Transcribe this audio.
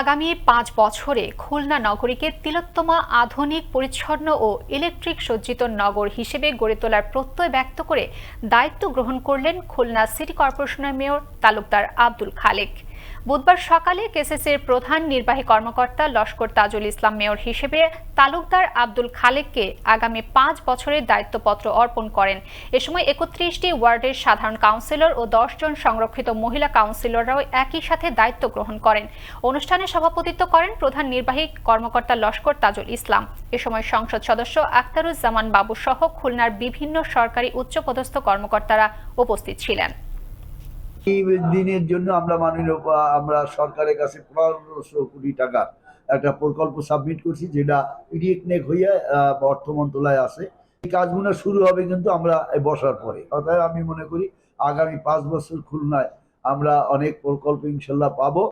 আগামী পাঁচ বছরে খুলনা নগরীকে তিলোত্তমা আধুনিক, পরিচ্ছন্ন ও ইলেকট্রিক সজ্জিত নগর হিসেবে গড়ে তোলার প্রত্যয় ব্যক্ত করে দায়িত্ব গ্রহণ করলেন খুলনা সিটি কর্পোরেশনের মেয়র তালুকদার আব্দুল খালেক। বুধবার সকালে কেসিসির প্রধান নির্বাহী কর্মকর্তা লস্কর তাজুল ইসলাম মেয়র হিসেবে তালুকদার আব্দুল খালেককে আগামী পাঁচ বছরের দায়িত্বপত্র অর্পণ করেন। এ সময় একত্রিশটি ওয়ার্ডের সাধারণ কাউন্সিলর ও জন সংরক্ষিত মহিলা কাউন্সিলররাও একই সাথে দায়িত্ব গ্রহণ করেন। অনুষ্ঠানে সভাপতিত্ব করেন প্রধান নির্বাহী কর্মকর্তা লস্কর তাজুল ইসলাম। এ সময় সংসদ সদস্য আখতারুজ্জামান বাবু সহ খুলনার বিভিন্ন সরকারি উচ্চপদস্থ কর্মকর্তারা উপস্থিত ছিলেন। এই দিনের জন্য আমরা মাননীয় আমরা সরকারের কাছে পনেরোশো কোটি টাকা একটা প্রকল্প সাবমিট করছি, যেটা ইডিয়েট নেক হইয়া অর্থ মন্ত্রণালয়ে আসে এই কাজগুলো শুরু হবে কিন্তু আমরা বসার পরে। অর্থাৎ আমি মনে করি, আগামী পাঁচ বছর খুলনায় আমরা অনেক প্রকল্প ইনশাল্লাহ পাবো।